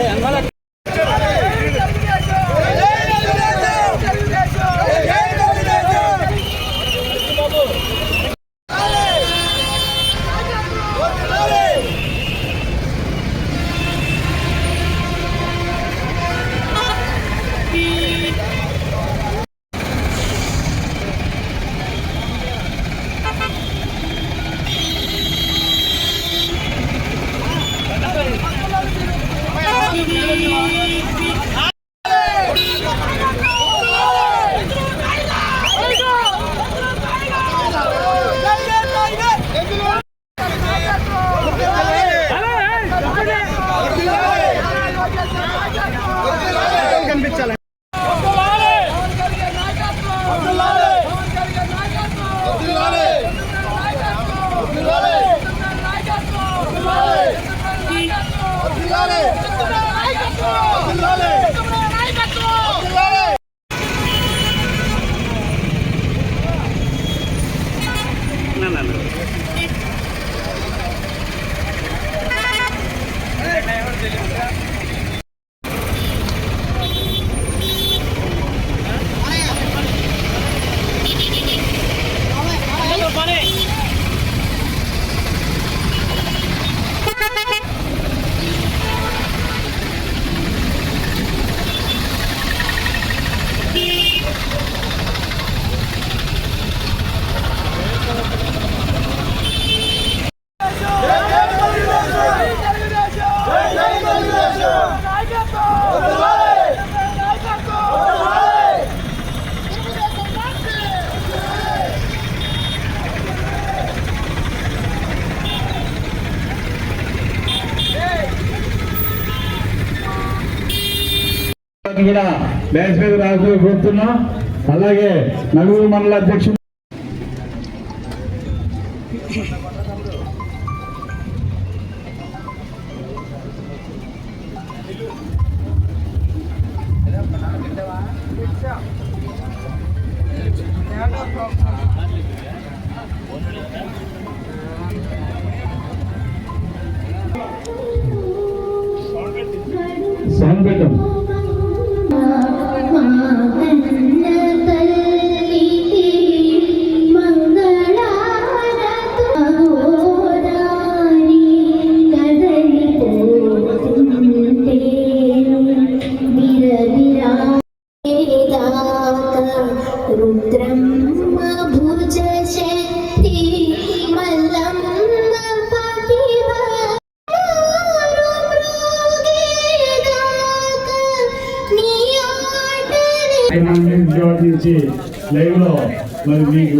ఏ కూడా డ్యాన్స్ మీద రాజు కోరుతున్నాం అలాగే నలుగురు మండల అధ్యక్షుడు లైవ్లో మరి మీకు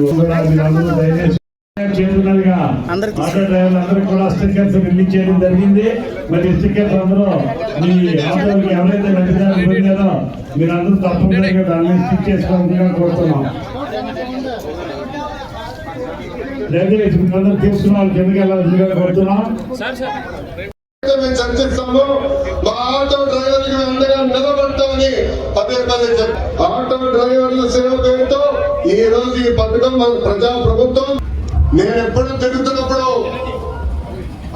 చేస్తున్నదిగా ఆటో డ్రైవర్లు అందరూ కూడా స్టిక్కర్స్ రిలీజ్ చేయడం జరిగింది. మరి స్టిక్కర్స్ అందరూ మీ ఆటోకి ఎవరైతే పొందారో మీరు అందరూ తప్పనిసరిగా దాన్ని స్టిక్ చేసుకోవాలని కోరుతున్నాం. దయచేసి మీరందరూ తీసుకున్న వాళ్ళు కిందకి వెళ్ళాల్సిందిగా కోరుతున్నాం. మేము చర్చిస్తాము. మా ఆటో డ్రైవర్ అండగా నిలబడతామని పదే పదే చెప్పారు. ఆటో డ్రైవర్ల సేవ పేరుతో ఈ రోజు ఈ పథకం మన ప్రజా ప్రభుత్వం నేను ఎప్పుడు తిరుగుతున్నప్పుడు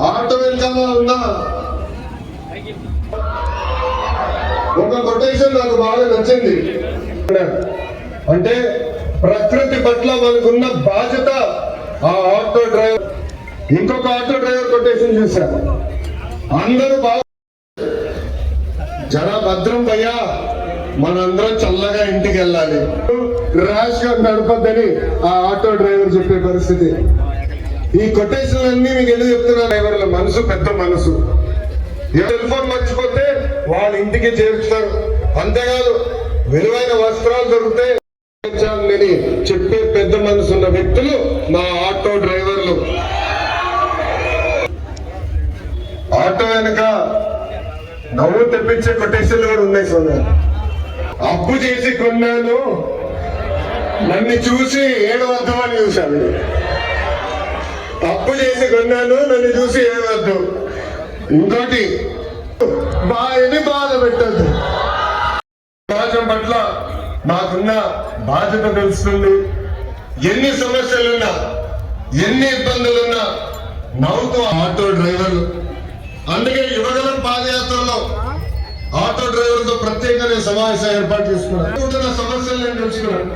ఆటో వెనకాల ఉన్న ఒక కొటేషన్ నాకు బాగా నచ్చింది. అంటే ప్రకృతి పట్ల మనకున్న బాధ్యత ఆ ఆటో డ్రైవర్. ఇంకొక ఆటో డ్రైవర్ కొటేషన్ చూశాను. అందరూ బాగా జరా భద్రం భయ్యా. మనందరం చల్లగా ఇంటికి వెళ్ళాలి. ర్యాష్గా నడపద్దని ఆ ఆటో డ్రైవర్ చెప్పే పరిస్థితి. ఈ కొటేషన్ అన్ని మీకు ఎందుకు చెప్తున్నా డ్రైవర్ల మనసు పెద్ద మనసు. సెల్ ఫోన్ మర్చిపోతే వాళ్ళ ఇంటికి చేరుస్తారు. అంతేకాదు విలువైన వస్త్రాలు దొరికితే చెప్పే పెద్ద మనసు ఉన్న వ్యక్తులు మా ఆటో డ్రైవర్లు. ఆటో వెనక నవ్వు తెప్పించే కొటేషన్లు కూడా ఉన్నాయి సోదరు అప్పు చేసి కొన్నాను. నన్ను చూసి ఏడవద్దు అని చూశాను. అప్పు చేసి కొన్నాను నన్ను చూసి ఏడవద్దు. ఇంకోటి బాయని బాధ పెట్టద్దు. సమాజం పట్ల మాకున్న బాధ్యత తెలుస్తుంది. ఎన్ని సమస్యలున్నా ఎన్ని ఇబ్బందులున్నా నవ్వుతూ ఆటో డ్రైవర్లు అందుకే యువగలం పాదయాత్రలో ఆటో డ్రైవర్లతో ప్రత్యేకమైన సమావేశం ఏర్పాటు చేసుకున్నాను సమస్యలు నేను తెలుసుకున్నాను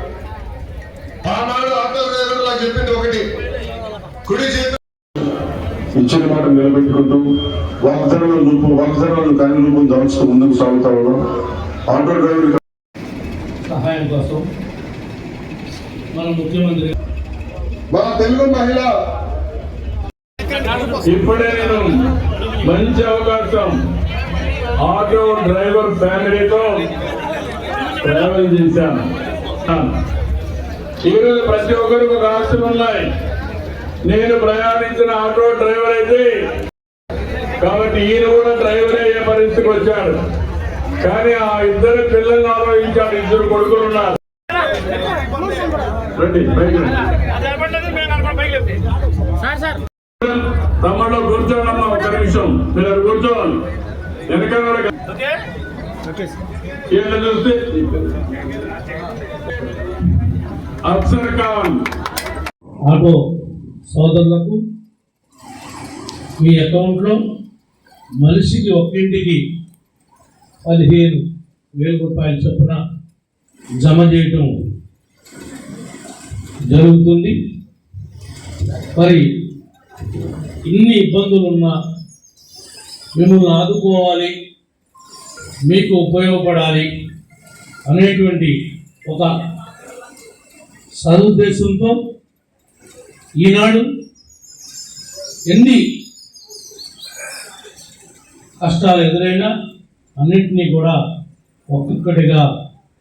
ఆనాడు ఆటో డ్రైవర్ నాకు చెప్పింది ఒకటి కుడి చేతి ఇచ్చిన మాట నిలబెట్టుకుంటూ వాగ్దానాల రూపం వాగ్దానాలను కార్యరూపం దాల్చుతూ ముందుకు సాగుతా ఉన్నాం. ఆటో డ్రైవర్ సహాయం కోసం మన ముఖ్యమంత్రి మా తెలుగు మహిళ ఇప్పుడే నేను మంచి అవకాశం. ఆటో డ్రైవర్ ఫ్యామిలీతో ట్రావెల్ చేశాను. ఈరోజు ప్రతి ఒక్కరికి ఒక ఆస్తులు ఉన్నాయి. నేను ప్రయాణించిన ఆటో డ్రైవర్ అయితే కాబట్టి ఈయన కూడా డ్రైవర్ అయ్యే పరిస్థితికి వచ్చాడు. కానీ ఆ ఇద్దరు పిల్లల్ని ఆలోచించాడు ఇద్దరు కొడుకులు ఉన్నారు. రండి తమ్ముళ్ళు కూర్చోండమ్మా ఒక నిమిషం. మీరు కూర్చోవాలి వెనకాల చూస్తే. అక్షర కావాలి ఆటో సోదరులకు మీ అకౌంట్లో మనిషికి ఒక్కింటికి పదిహేను వేల రూపాయల చొప్పున జమ చేయటం జరుగుతుంది. మరి ఇన్ని ఇబ్బందులు ఉన్నా మిమ్మల్ని ఆదుకోవాలి మీకు ఉపయోగపడాలి అనేటువంటి ఒక సదుద్దేశంతో ఈనాడు ఎన్ని కష్టాలు ఎదురైనా అన్నింటినీ కూడా ఒక్కొక్కటిగా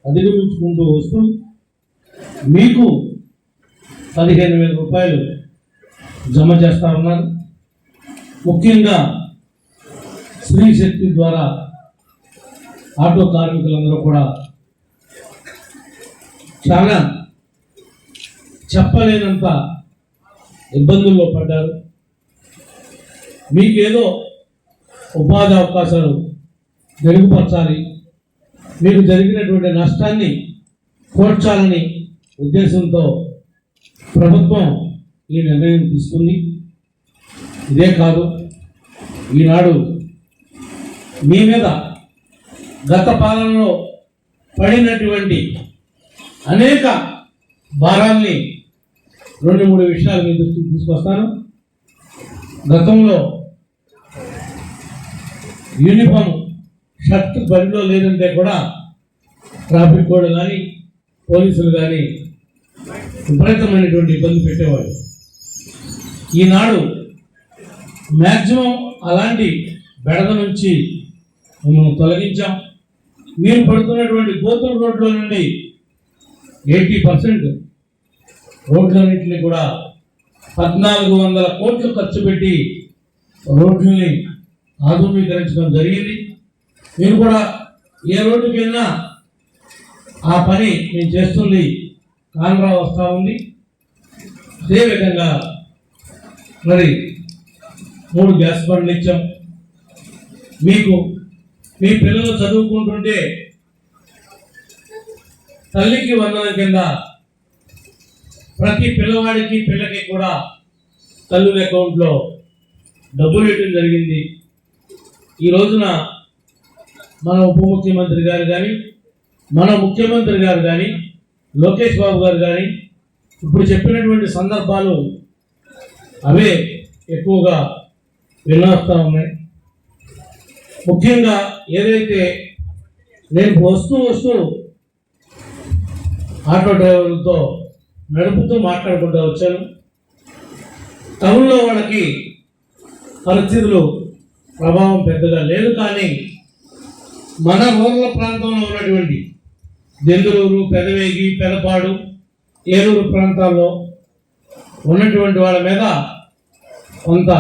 అధిగమించుకుంటూ వస్తూ మీకు పదిహేను వేల రూపాయలు జమ చేస్తా ఉన్నారు. ముఖ్యంగా స్త్రీ శక్తి ద్వారా ఆటో కార్మికులందరూ కూడా చాలా చెప్పలేనంత ఇబ్బందుల్లో పడ్డారు. మీకేదో ఉపాధి అవకాశాలు మెరుగుపరచాలి మీకు జరిగినటువంటి నష్టాన్ని కోర్చాలని ఉద్దేశంతో ప్రభుత్వం ఈ నిర్ణయం తీసుకుంది. ఇదే కాదు ఈనాడు మీ మీద గత పాలనలో పడినటువంటి అనేక భారాల్ని రెండు మూడు విషయాలు మీ దృష్టికి తీసుకొస్తాను. గతంలో యూనిఫామ్ షర్ట్ బడిలో లేదంటే కూడా ట్రాఫిక్ కోడ్ కానీ పోలీసులు కానీ విపరీతమైనటువంటి ఇబ్బంది పెట్టేవాడు ఈనాడు మ్యాక్సిమం అలాంటి బెడద నుంచి మేము తొలగించాం. మీరు పడుతున్నటువంటి గోతుల రోడ్ల నుండి ఎయిటీ పర్సెంట్ రోడ్లన్నింటినీ కూడా పద్నాలుగు వందల కోట్లు ఖర్చు పెట్టి రోడ్లని ఆధునీకరించడం జరిగింది. మీరు కూడా ఏ రోడ్డుకి వెళ్ళినా ఆ పని నేను చేస్తుంది. కాన్రా వస్తూ ఉంది. అదేవిధంగా మరి మూడు గ్యాస్ బండ్లు ఇచ్చాం. మీకు మీ పిల్లలు చదువుకుంటుంటే తల్లికి వందనం కింద ప్రతి పిల్లవాడికి పిల్లకి కూడా తల్లుల అకౌంట్లో డబ్బులు వేయడం జరిగింది. ఈ రోజున మన ఉప ముఖ్యమంత్రి గారు కానీ మన ముఖ్యమంత్రి గారు కానీ లోకేష్ బాబు గారు కానీ ఇప్పుడు చెప్పినటువంటి సందర్భాలు అవే ఎక్కువగా వినవస్తూ ఉన్నాయి ముఖ్యంగా ఏదైతే నేను వస్తూ వస్తూ ఆటో డ్రైవర్లతో నడుపుతూ మాట్లాడుకుంటూ వచ్చాను. టౌన్లో వాళ్ళకి పరిస్థితులు ప్రభావం పెద్దగా లేదు కానీ మన రూరల్ ప్రాంతంలో ఉన్నటువంటి దెందులూరు పెదవేగి పెదపాడు ఏలూరు ప్రాంతాల్లో ఉన్నటువంటి వాళ్ళ మీద కొంత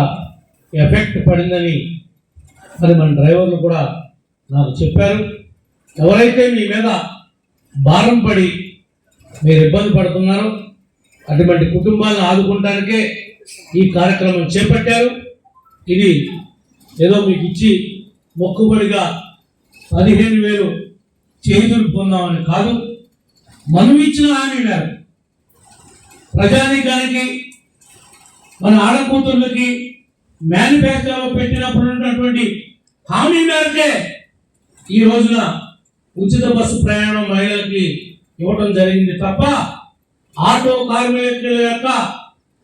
ఎఫెక్ట్ పడిందని మరి మన డ్రైవర్లు కూడా నాకు చెప్పారు. ఎవరైతే మీ మీద భారం పడి మీరు ఇబ్బంది పడుతున్నారో అటువంటి కుటుంబాలను ఆదుకుంటానికే ఈ కార్యక్రమం చేపట్టారు. ఇది ఏదో మీకు ఇచ్చి మొక్కుబడిగా పదిహేను వేలు చేతులు పొందామని కాదు మనం ఇచ్చిన హామీ మేరకు ప్రజానికానికి మన ఆడకూతుళ్ళకి మ్యానుఫ్యాక్చర్లో పెట్టినప్పుడు ఉన్నటువంటి హామీ మేరకే ఈ రోజున ఉచిత బస్సు ప్రయాణం మహిళలకి ఇవ్వడం జరిగింది తప్ప ఆటో కార్మికుల యొక్క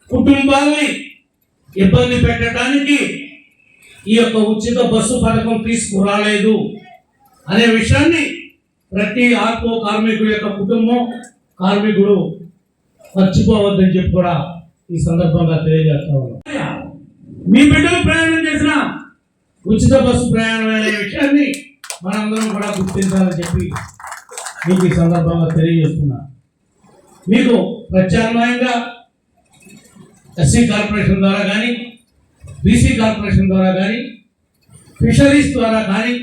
కుటుంబాల్ని ఇబ్బంది పెట్టడానికి ఈ యొక్క ఉచిత బస్సు పథకం తీసుకురాలేదు. అనే విషయాన్ని ప్రతి ఆటో కార్మికుడి యొక్క కుటుంబం కార్మికుడు మర్చిపోవద్దని చెప్పి కూడా ఈ సందర్భంగా తెలియజేస్తా ఉన్నాం. మీ బిడ్డలు ప్రయాణం చేసిన ఉచిత బస్సు ప్రయాణం అనే విషయాన్ని మనందరం కూడా గుర్తించాలని చెప్పి మీకు ఈ సందర్భంగా తెలియజేస్తున్నా. మీకు ప్రత్యామ్నాయంగా ఎస్సీ కార్పొరేషన్ ద్వారా కానీ బీసీ కార్పొరేషన్ ద్వారా కానీ ఫిషరీస్ ద్వారా కానీ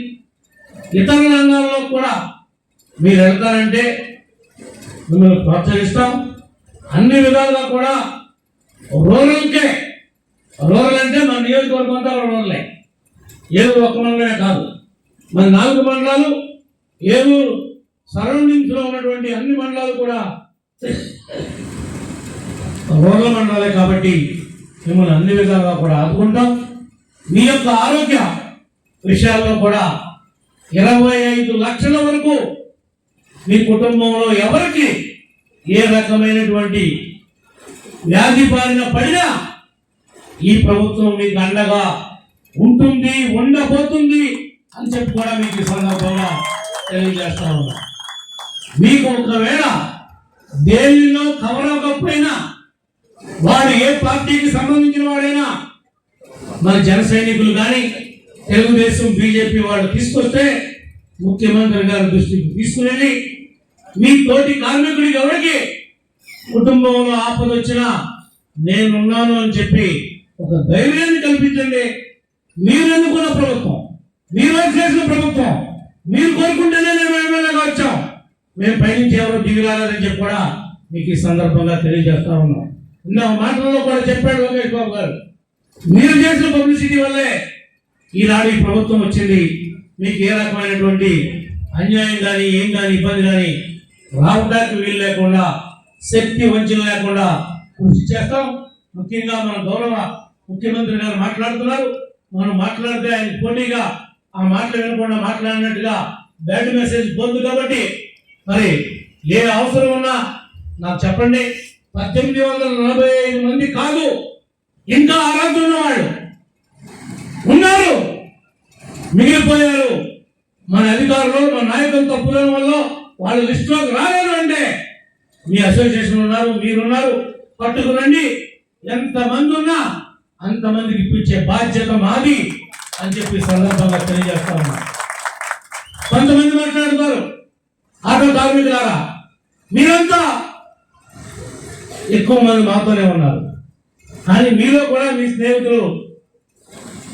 ఇతర రంగాల్లో కూడా మీరు వెళ్తారంటే మిమ్మల్ని ప్రోత్సహిస్తాం. అన్ని విధాలుగా కూడా రూరల్కే రూరల్ అంటే మన నియోజకవర్గం అంతా రూరలే ఏదో ఒక మండలమే కాదు. మన నాలుగు మండలాలు ఏలూరు సరౌండింగ్స్లో ఉన్నటువంటి అన్ని మండలాలు కూడా రూరల్ మండలాలే కాబట్టి మిమ్మల్ని అన్ని విధాలుగా కూడా ఆదుకుంటాం. మీ యొక్క ఆరోగ్య విషయాల్లో కూడా ఇరవై ఐదు లక్షల వరకు మీ కుటుంబంలో ఎవరికి ఏ రకమైనటువంటి వ్యాధి బారిన పడినా ఈ ప్రభుత్వం మీకు అండగా ఉంటుంది ఉండబోతుంది అని చెప్పి కూడా మీకు ఈ సందర్భంగా తెలియజేస్తా ఉన్నా. మీకు ఒకవేళ దేనిలో కవర్ అవ్వకపోయినా వారు ఏ పార్టీకి సంబంధించిన వాడైనా మన జన సైనికులు కానీ తెలుగుదేశం బీజేపీ వాళ్ళు తీసుకొస్తే ముఖ్యమంత్రి గారి దృష్టికి తీసుకువెళ్ళి మీ తోటి కార్మికుడికి ఎవరికి కుటుంబంలో ఆపద వచ్చినా నేనున్నాను అని చెప్పి ఒక ధైర్యాన్ని కల్పించండి. మీరు ఎన్నుకున్న ప్రభుత్వం మీరు చేసిన ప్రభుత్వం మీరు కోరుకుంటేనే మేము ఎమ్మెల్యేగా వచ్చాం. మేము పైనుంచి ఎవరు దిగి చెప్పి కూడా మీకు ఈ సందర్భంగా తెలియజేస్తా ఉన్నాం. ఇందా మాటల్లో కూడా చెప్పాడు లోకేష్ బాబు గారు. మీరు చేసిన పబ్లిసిటీ వల్లే ఈనాడు ఈ ప్రభుత్వం వచ్చింది. మీకు ఏ రకమైనటువంటి అన్యాయం కానీ ఏం కానీ ఇబ్బంది కానీ రావడానికి వీలు లేకుండా శక్తి వంచన లేకుండా కృషి చేస్తాం. ముఖ్యంగా మన గౌరవ ముఖ్యమంత్రి గారు మాట్లాడుతున్నారు. మనం మాట్లాడితే ఆయన పోటీగా ఆ మాటలు వినకుండా మాట్లాడినట్టుగా బ్యాడ్ మెసేజ్ పోదు కాబట్టి మరి ఏ అవసరం ఉన్నా నాకు చెప్పండి. పద్దెనిమిది వందల నలభై ఐదు మంది కాదు ఇంకా ఆరాధన ఉన్నవాళ్ళు ఉన్నారు. మిగిలిపోయారు. మన అధికారులు మన నాయకులు తప్పులేని వల్ల వాళ్ళ లిస్టులోకి రాలేదు అంటే మీ అసోసియేషన్ ఉన్నారు మీరున్నారు. పట్టుకురండి. ఎంతమంది ఉన్నా అంతమందికి ఇప్పించే బాధ్యత మాది అని చెప్పి సందర్భంగా తెలియజేస్తా ఉన్నా. కొంతమంది మాట్లాడుతారు ఆటో కార్మికులారా మీరంతా ఎక్కువ మంది మాతోనే ఉన్నారు. కానీ మీలో కూడా మీ స్నేహితులు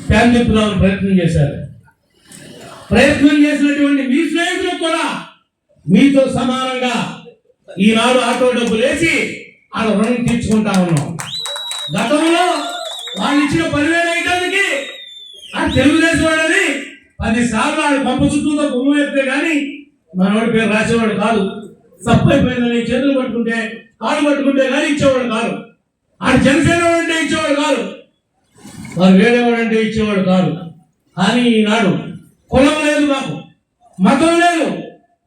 ఫ్యాన్ తిప్పుదామని ప్రయత్నం చేశారు. ప్రయత్నం చేసినటువంటి మీ స్నేహితులకు కూడా మీతో సమానంగా ఈనాడు ఆటో డబ్బులు వేసి ఆ రుణం తీర్చుకుంటా ఉన్నాం. గతంలో వాళ్ళు ఇచ్చిన పదివేలు వేయడానికి ఆ తెలుగుదేశం వాడని పదిసార్లు వాడు పంప చుట్టూతో బొమ్మ వేస్తే కానీ మనవాడి పేరు రాసేవాడు కాదు. తప్పైపోయిందని చేతులు పట్టుకుంటే కాలు పట్టుకుంటే కానీ ఇచ్చేవాడు కాదు. ఆడు జనసేన అంటే ఇచ్చేవాడు కాదు. వారు వేరేవాడంటే ఇచ్చేవాడు కాదు. కానీ ఈనాడు కులం లేదు మాకు. మతం లేదు.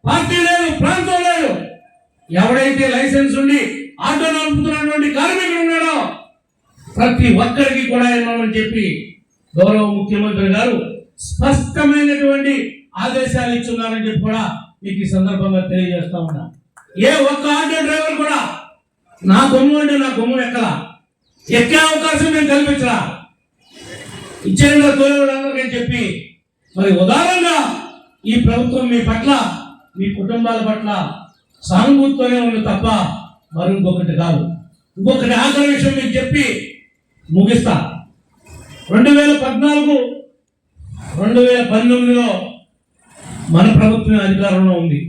పార్టీ లేదు. ప్రాంతం లేదు. ఎవడైతే లైసెన్స్ ఉండి ఆటో నడుపుతున్నటువంటి కార్మికుడు ఉన్నాడో ప్రతి ఒక్కరికి కూడా ఇవ్వమని చెప్పి గౌరవ ముఖ్యమంత్రి గారు స్పష్టమైనటువంటి ఆదేశాలు ఇచ్చున్నారని చెప్పి కూడా మీకు ఈ సందర్భంగా తెలియజేస్తా ఉన్నా. ఏ ఒక్క ఆటో డ్రైవర్ కూడా నా కొమ్ము అంటే నా కొమ్ము ఎక్కలా? ఎక్కే అవకాశం నేను కల్పించరా ఇచ్చేందుకు తోలేవాళ్ళందరికీ అని చెప్పి మరి ఉదాహరణగా ఈ ప్రభుత్వం మీ పట్ల మీ కుటుంబాల పట్ల సానుభూతితోనే ఉంది తప్ప మరి ఇంకొకటి కాదు. ఇంకొకటి ఆఖరి విషయం మీకు చెప్పి ముగిస్తా. రెండు వేల పద్నాలుగు రెండు వేల పంతొమ్మిదిలో మన ప్రభుత్వం అధికారంలో ఉంది.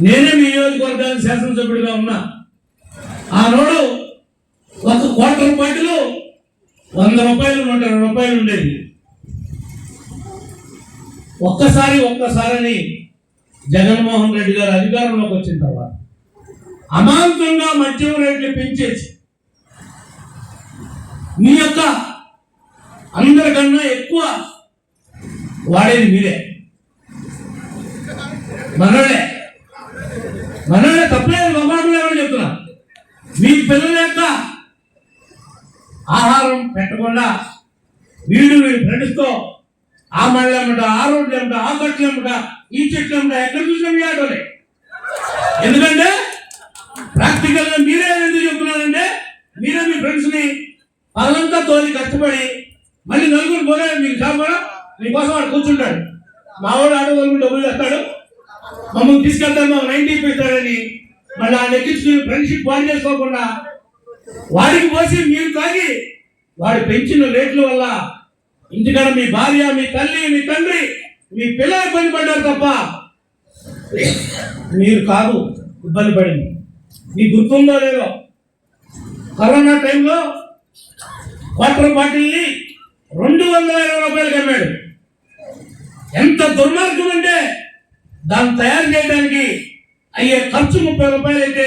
నేనే మీ నియోజకవర్గానికి శాసనసభ్యుడిగా ఉన్నా. ఆ రోడ్డు ఒక క్వార్టర్ రూపాయలు వంద రూపాయలు నూట ఇరవై రూపాయలు ఉండేది ఒక్కసారి ఒక్కసారని జగన్మోహన్ రెడ్డి గారు అధికారంలోకి వచ్చిన తర్వాత అమాంతంగా మద్యం రేట్లు పెంచేసి మీ యొక్క అందరికన్నా ఎక్కువ వాడేది మీరే. మనోడే. మనోడే తప్పలేదు మమాటలు ఏమని చెప్తున్నా. మీ పిల్లల యొక్క ఆహారం పెట్టకుండా వీడు వీడు ఫ్రెండ్స్తో ఆ మళ్ళీ ఏమిట ఆ రోడ్లు ఏమిట ఆ కట్లు ఏమిట ఈ చెట్లు ఏమిట ఎక్కడ చూసినా మీ ఆటోలే. ఎందుకంటే ప్రాక్టికల్ మీరే ఎందుకు చెప్తున్నారంటే మీరే మీ ఫ్రెండ్స్ని పగలంతా తోలి కష్టపడి మళ్ళీ నలుగురు పోలే మీకు కాకుండా మీకోసం వాడు కూర్చుంటాడు. మా వాడు ఆడవాళ్ళు డబ్బులు చేస్తాడు మమ్మల్ని తీసుకెళ్తాడు మమ్మల్ని నైన్టీ పెడతాడని మళ్ళీ ఆ ఎక్కించి ఫ్రెండ్షిప్ పాడు చేసుకోకుండా వాడికి పోసి మీరు తాగి వాడు పెంచిన రేట్ల వల్ల ఇంటికాడ మీ భార్య మీ తల్లి మీ తండ్రి మీ పిల్లలు ఇబ్బంది పడ్డారు తప్ప మీరు కాదు ఇబ్బంది పడింది. మీకు గుర్తుందో లేదో కరోనా టైంలో వాటర్ బాటిల్ని రెండు వందల ఇరవై రూపాయలకి అమ్మాడు. ఎంత దుర్మార్గం అంటే దాన్ని తయారు చేయడానికి అయ్యే ఖర్చు ముప్పై రూపాయలు అయితే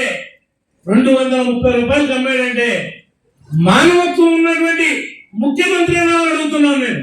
రెండు వందల ముప్పై రూపాయలు అమ్మాడంటే మానవత్వం ఉన్నటువంటి ముఖ్యమంత్రి అడుగుతున్నాను నేను.